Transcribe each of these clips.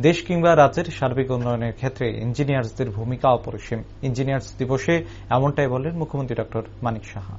দেশ কিংবা রাজ্যের সার্বিক উন্নয়নের ক্ষেত্রে ইঞ্জিনিয়ার্সদের ভূমিকা অপরিসীম। ইঞ্জিনিয়ার্স দিবসে এমনটাই বলেন মুখ্যমন্ত্রী ডক্টর মানিক সাহা।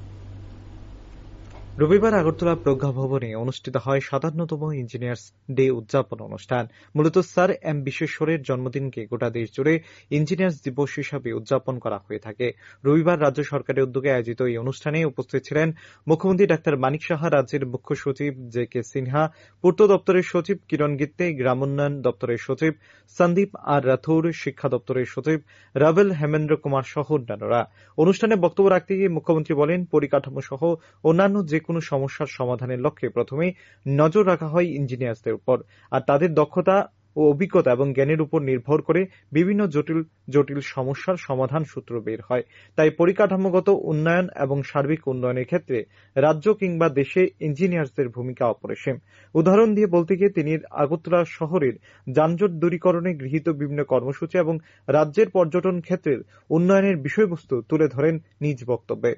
রবিবার আগরতলা প্রজ্ঞা ভবনে অনুষ্ঠিত হয় সাতান্নতম ইঞ্জিনিয়ার্স ডে উদযাপন অনুষ্ঠান। মূলত স্যার এম বিশ্বেশ্বরের জন্মদিনকে গোটা দেশ জুড়ে ইঞ্জিনিয়ার্স দিবস হিসাবে উদযাপন করা হয়ে থাকে। রবিবার রাজ্য সরকারের উদ্যোগে আয়োজিত এই অনুষ্ঠানে উপস্থিত ছিলেন মুখ্যমন্ত্রী ডাক্তার মানিক সাহা, রাজ্যের মুখ্য সচিব জে কে সিনহা, পূর্ত দপ্তরের সচিব কিরণ গিত্তে, গ্রামোন্নয়ন দপ্তরের সচিব সন্দীপ আর রাথোর, শিক্ষা দপ্তরের সচিব রাভেল হেমেন্দ্র কুমার সহ অন্যান্যরা। অনুষ্ঠানে বক্তব্য রাখতে গিয়ে মুখ্যমন্ত্রী বলেন, পরিকাঠামো সহ অন্যান্য যে কোনো সমস্যার সমাধানের লক্ষ্যে প্রথমে নজর রাখা হয় ইঞ্জিনিয়ার্সদের উপর। আর তাদের দক্ষতা ও অভিজ্ঞতা এবং জ্ঞানের উপর নির্ভর করে বিভিন্ন জটিল জটিল সমস্যার সমাধান সূত্র বের হয়। তাই পরিকাঠামোগত উন্নয়ন এবং সার্বিক উন্নয়নের ক্ষেত্রে রাজ্য কিংবা দেশে ইঞ্জিনিয়ার্সদের ভূমিকা অপরিসীম। উদাহরণ দিয়ে বলতে গিয়ে তিনি আগরতলা শহরের যানজট দূরীকরণে গৃহীত বিভিন্ন কর্মসূচি এবং রাজ্যের পর্যটন ক্ষেত্রের উন্নয়নের বিষয়বস্তু তুলে ধরেন নিজ বক্তব্যে।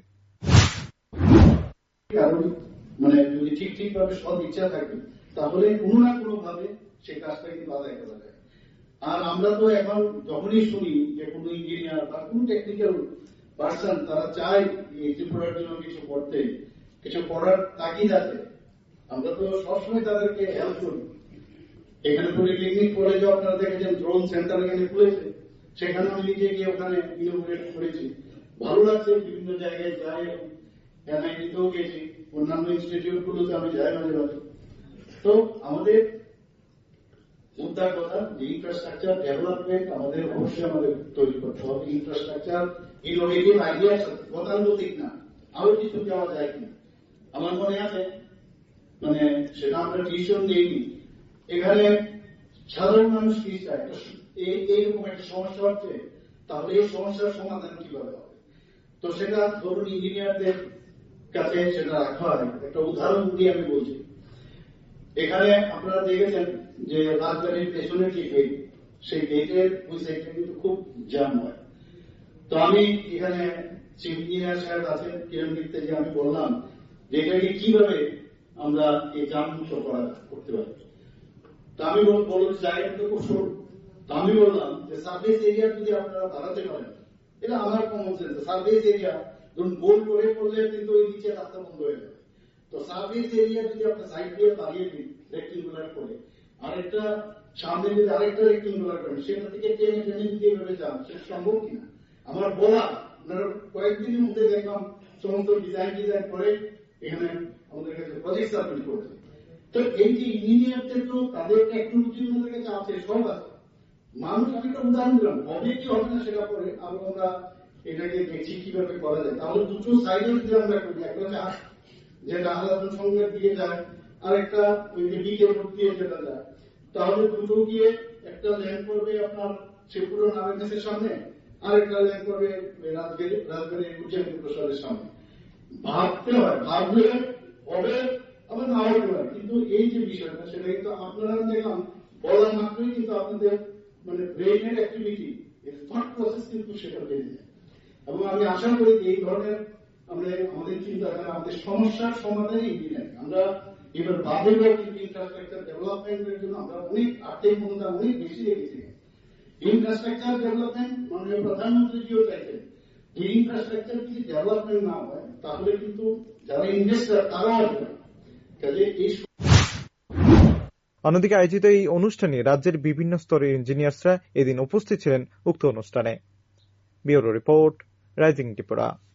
কারণ মানে যদি ঠিক ঠিক ভাবে সব ইচ্ছা থাকে, তাহলে কোনো না কোনো ভাবে সেই কাজটা কিন্তু আদায় করা যায়। আর আমরা তো এখন যখনই শুনি যে কোনো ইঞ্জিনিয়ার বা কোন টেকনিক্যাল পার্সন তারা চায় ত্রিপুরার জন্য কিছু করতে, কিছু করার তাকিদ আছে, আমরা তো সবসময় তাদেরকে হেল্প করি। এখানে পলিটেকনিক কলেজে আপনারা দেখেছেন ড্রোন সেন্টার এখানে খুলেছে, সেখানে আমি নিজে গিয়ে ওখানে ইনোগ্রেট করেছি। ভালো লাগছে, বিভিন্ন জায়গায় যাই এনআইটিতেও গেছি। অন্যান্য ইনস্টিটিউট গুলোতে আমি যাই মাঝে মাঝে। তো আমাদের মুদ্রার কথা, যে ইনফ্রাস্ট্রাকচার ডেভেলপমেন্ট আমাদের অবশ্যই আমাদের তৈরি করতে হবে। ইনফ্রাস্ট্রাকচার ইনোভেটিভ আইডিয়া গতানুগতিক না। আরও কিছু দেওয়া যায় কিনা। আমার মনে আছে মানে সেটা আমরা টিউশন দিইনি। এখানে সাধারণ মানুষ কি চায়? এইরকম একটা সমস্যা হচ্ছে, তাহলে এই সমস্যার সমাধান কীভাবে হবে? তো সেটা ধরুন ইঞ্জিনিয়ারদের কাছে সেটা রাখা হয় একটা উদাহরণ দিয়ে আমি বলছি। এখানে আপনারা দেখেছেন যে রাজধানীর পেছনের যে গেট সেই গেটের ওই সাইডটা কিন্তু খুব জ্যাম হয়। তো আমি এখানে চিফ ইঞ্জিনিয়ার সাহেব আছেন, কিরণ মিত্রে যে আমি বললাম, যে এটাকে কীভাবে আমরা এই জাম মুক্ত করা করতে পারি। তো আমি বলব জায়গাটা তো খুব সরু তো আমি বললাম যে সার্ভিস এরিয়া যদি আপনারা বাড়াতে পারেন, এটা আমার কমন সেন্স সার্ভিস এরিয়া ধরুন, গোল করে করলে কিন্তু ওই নিচে রাস্তা বন্ধ হয়ে যাবে। তো সার্ভিস এরিয়া যদি আপনি সাইড দিয়ে বাড়িয়ে দিন রেক্টিঙ্গুলার করে, আরেকটা সামনে যদি আরেকটা রেক্টিঙ্গুলার করেন সেটা থেকে টেনে টেনে যদি এভাবে যান সেটা সম্ভব কিনা আমার বলা আপনারা কয়েকদিনের মধ্যে দেখলাম, সমস্ত ডিজাইন ডিজাইন করে এখানে আমাদের কাছে প্রজেক্ট সাবমিট করেছে তো এই যে ইঞ্জিনিয়ারদের তো তাদের টেকনোলজি আমাদের কাছে আছে, সব আছে। মানুষ আমি একটা উদাহরণ দিলাম হবে কি হবে না সেটা পরে আরও আমরা এটাকে দেখছি কীভাবে করা যায়। তাহলে দুটো সাইডে যদি আমরা করি। একটা হচ্ছে যেটা আলাদা সঙ্গে দিয়ে যায় আর একটা ওই যে বিকে রোড দিয়ে যেটা যায়। তাহলে দুটো গিয়ে একটা ল্যান্ড করবে আপনার শ্রীপুর নারায়ণের সামনে আর একটা ল্যান্ড করবে রাজবাড়ি রাজবাড়ি উজ্জয়ন প্রসাদের সামনে। ভাবতে হয়, ভাবলে হবে, আবার না হতে পারে কিন্তু এই যে বিষয়টা, সেটা কিন্তু আপনারা দেখলাম, বলার মাত্রই কিন্তু আপনাদের মানে ব্রেইনের অ্যাক্টিভিটি থট প্রসেস কিন্তু সেটা বেড়ে যায়। এবং আমি আশা করি এই ধরনের আমরা আমাদের চিন্তাধারা আমাদের সমস্যার সমাধানে ইঞ্জিনিয়ারিং আমরা এবার বাদে কিন্তু ইনফ্রাস্ট্রাকচার ডেভেলপমেন্টের জন্য আমরা অনেক আর্থিক অনুদান অনেক বেশি রেখেছি। ইনফ্রাস্ট্রাকচার ডেভেলপমেন্ট মাননীয় প্রধানমন্ত্রীজিও চাইছেন যে ইনফ্রাস্ট্রাকচার যদি ডেভেলপমেন্ট না হয়, তাহলে কিন্তু যারা ইনভেস্টার তারাও আসবে কাজে এই অন্যদিকে আয়োজিত এই অনুষ্ঠানে রাজ্যের বিভিন্ন স্তরের ইঞ্জিনিয়ার্সরা এদিন উপস্থিত ছিলেন উক্ত অনুষ্ঠানে। Bureau report. ライジングディプラー